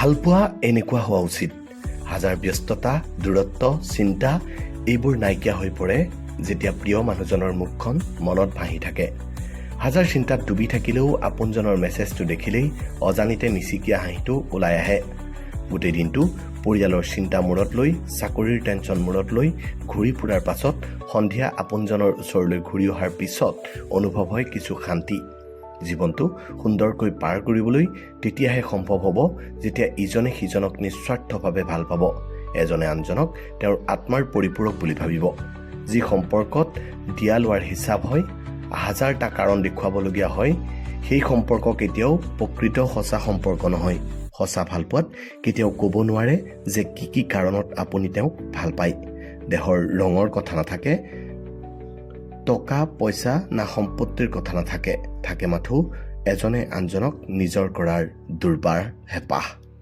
ভালপোৱা এনেকুৱা হোৱা উচিত। হাজাৰ ব্যস্ততা দূৰত্ব চিন্তা এইবোৰ নাইকিয়া হৈ পৰে যেতিয়া প্ৰিয় মানুহজনৰ মুখখন মনত ভাহি থাকে। হাজাৰ চিন্তাত ডুবি থাকিলেও আপোনজনৰ মেছেজটো দেখিলেই অজানিতে মিচিকীয়া হাঁহিটো ওলাই আহে। গোটেই দিনটো পৰিয়ালৰ চিন্তা মূৰত লৈ চাকৰিৰ টেনচন মূৰত লৈ ঘূৰি ফুৰাৰ পাছত সন্ধিয়া আপোনজনৰ ওচৰলৈ ঘূৰি অহাৰ পিছত অনুভৱ হয় কিছু শান্তি। জীৱনটো সুন্দৰকৈ পাৰ কৰিবলৈ তেতিয়াহে সম্ভৱ হ'ব যেতিয়া ইজনে সিজনক নিস্বাৰ্থভাৱে ভাল পাব। এজনে আনজনক তেওঁৰ আত্মাৰ পৰিপূৰক বুলি ভাবিব। যি সম্পৰ্কত দিয়া লোৱাৰ হিচাপ হয় হাজাৰটা কাৰণ দেখুৱাবলগীয়া হয় সেই সম্পৰ্ক কেতিয়াও প্ৰকৃত সঁচা সম্পৰ্ক নহয়। সঁচা ভালপোৱাত কেতিয়াও ক'ব নোৱাৰে যে কি কি কাৰণত আপুনি তেওঁক ভাল পায়। দেহৰ ৰঙৰ কথা নাথাকে টকা পইচা না সম্পত্তিৰ কথা নাথাকে। থাকে মাথো এজনে আনজনক নিজৰ কৰাৰ দুৰ্বাৰ হেঁপাহ।